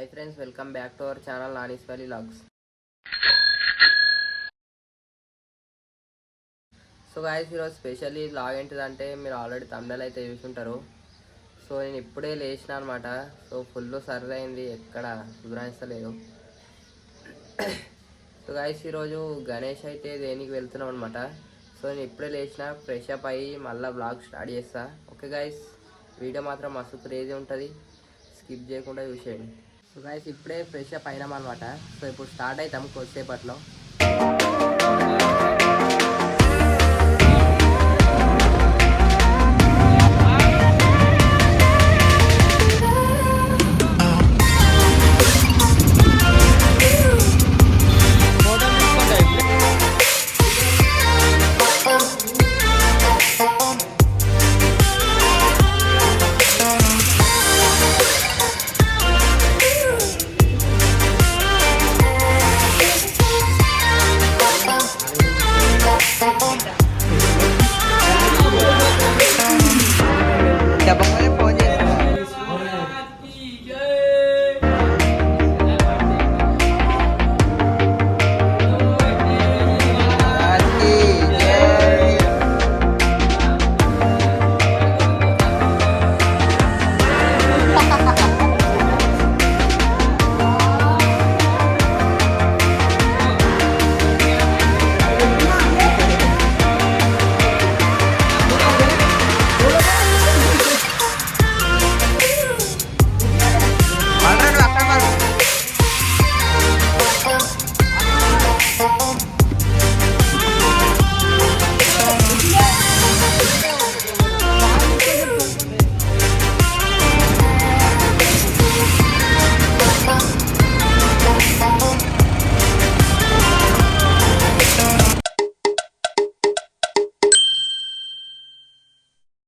Hi friends welcome back to our channel Nani's valley vlogs so guys ఈరోజు specially vlog ఏంటిదంటే మీరు already తమిళ అయితే చూసుంటారు. సో నేను ఇప్పుడే లేచిన అనమాట సో ఫుల్ సర్వ్ అయింది ఎక్కడ కుదరాయిస్తలేదు సో గాయస్ ఈరోజు గణేష్ అయితే దేనికి వెళ్తున్నాం అనమాట సో నేను ఇప్పుడే లేచిన ఫ్రెష్ అప్ అయ్యి మళ్ళీ బ్లాగ్ స్టార్ట్ చేస్తా. ఓకే గాయస్ వీడియో మాత్రం మస్తు క్రేజీ ఉంటుంది. స్కిప్ చేయకుండా చూసేయండి. సో గాయస్ ఇప్పుడే ఫ్రెష్ అప్ అయినాం అనమాట సో ఇప్పుడు స్టార్ట్ అవుతాం కొద్దిసేపట్లో.